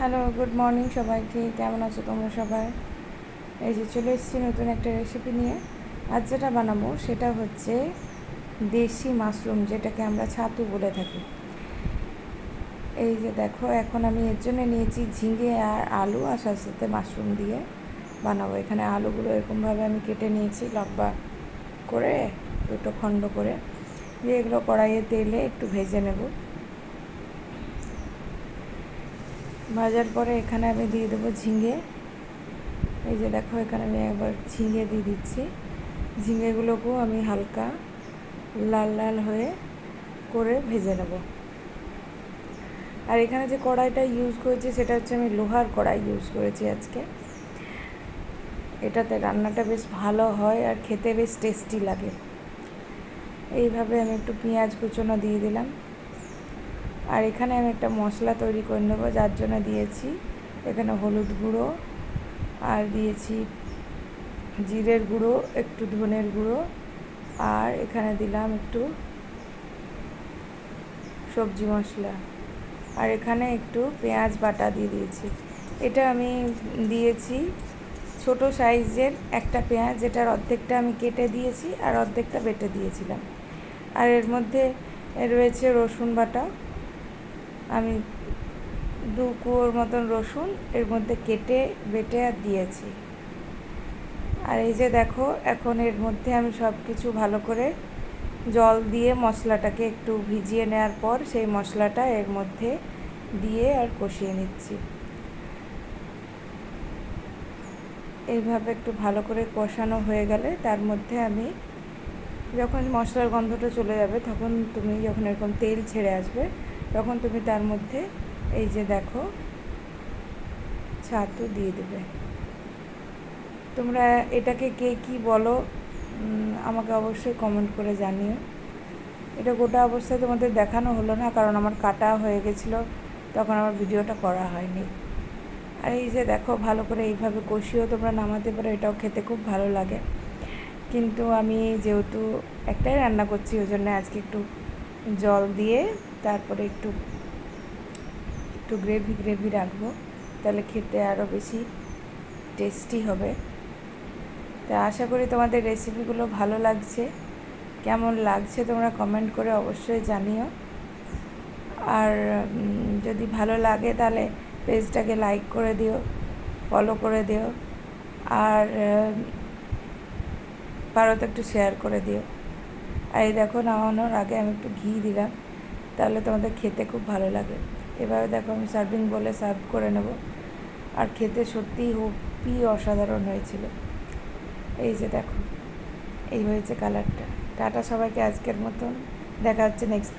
Hello good morning সবাইকে। কেমন আছো তোমরা সবাই? এই যে চলে এসেছি নতুন একটা রেসিপি নিয়ে। আজ যেটা বানাবো সেটা হচ্ছে দেশি মাশরুম, যেটাকে আমরা ছাতু বলে থাকি। এই যে দেখো, এখন আমি এর জন্য নিয়েছি ঝিঙে আর আলু আর সাথে সাথে মাশরুম দিয়ে বানাবো। এখানে আলুগুলো এরকমভাবে আমি কেটে নিয়েছি লম্বা করে, দুটো খণ্ড করে। দিয়ে এগুলো কড়াইয়ে তেলে একটু ভেজে নেব। ভাজার পরে এখানে আমি দিয়ে দেবো ঝিঙে। এই যে দেখো, এখানে আমি একবার ঝিঙে দিয়ে দিচ্ছি। ঝিঙেগুলোকেও আমি হালকা লাল লাল হয়ে করে ভেজে নেব। আর এখানে যে কড়াইটা ইউজ করেছি, সেটা হচ্ছে আমি লোহার কড়াই ইউজ করেছি আজকে। এটাতে রান্নাটা বেশ ভালো হয় আর খেতে বেশ টেস্টি লাগে। এইভাবে আমি একটু পেঁয়াজ কুচনো দিয়ে দিলাম। আর এখানে আমি একটা মশলা তৈরি করে নেব, যার জন্য দিয়েছি এখানে হলুদ গুঁড়ো আর দিয়েছি জিরের গুঁড়ো, একটু ধনের গুঁড়ো আর এখানে দিলাম একটু সবজি মশলা। আর এখানে একটু পেঁয়াজ বাটা দিয়ে দিয়েছি। এটা আমি দিয়েছি ছোট সাইজের একটা পেঁয়াজ, যেটার অর্ধেকটা আমি কেটে দিয়েছি আর অর্ধেকটা বেটে দিয়েছিলাম। আর এর মধ্যে রয়েছে রসুন বাটা। আমি দু কুয়োর মতন রসুন এর মধ্যে কেটে, বেটে আর দিয়েছি। আর এই যে দেখো, এখন এর মধ্যে আমি সব কিছু ভালো করে জল দিয়ে মশলাটাকে একটু ভিজিয়ে নেওয়ার পর সেই মশলাটা এর মধ্যে দিয়ে আর কষিয়ে নিচ্ছি। এইভাবে একটু ভালো করে কষানো হয়ে গেলে তার মধ্যে আমি যখন মশলার গন্ধটা চলে যাবে, তখন তুমি যখন এরকম তেল ছেড়ে আসবে তখন তুমি তার মধ্যে এই যে দেখো, ছাতু দিয়ে দেবে। তোমরা এটাকে কে কি বলো আমাকে অবশ্যই কমেন্ট করে জানিও। এটা গোটা অবস্থায় তোমাদের দেখানো হলো না, কারণ আমার কাটা হয়ে গেছিল, তখন আমার ভিডিওটা করা হয়নি। আর এই যে দেখো, ভালো করে এইভাবে কষিয়েও তোমরা নামাতে পারো, এটাও খেতে খুব ভালো লাগে। কিন্তু আমি যেহেতু একটাই রান্না করছি, ওই জন্য আজকে একটু জল দিয়ে তারপরে একটু একটু গ্রেভি গ্রেভি রাখব। তাহলে খেতে আরও বেশি টেস্টি হবে। তা আশা করি তোমাদের রেসিপিগুলো ভালো লাগছে। কেমন লাগছে তোমরা কমেন্ট করে অবশ্যই জানিও। আর যদি ভালো লাগে তাহলে পেজটাকে লাইক করে দিও ফলো করে দিও। আর পারো তো একটু শেয়ার করে দিও। আর এই দেখো নামানোর আগে আমি একটু ঘি দিলাম, তাহলে তোমাদের খেতে খুব ভালো লাগে। এভাবে দেখো আমি সার্ভিং বলে সার্ভ করে নেব। আর খেতে সত্যিই খুবই অসাধারণ হয়েছিল। এই যে দেখো, এই হয়েছে কালারটা টাটা সবাইকে আজকের মতন। দেখা হচ্ছে নেক্সট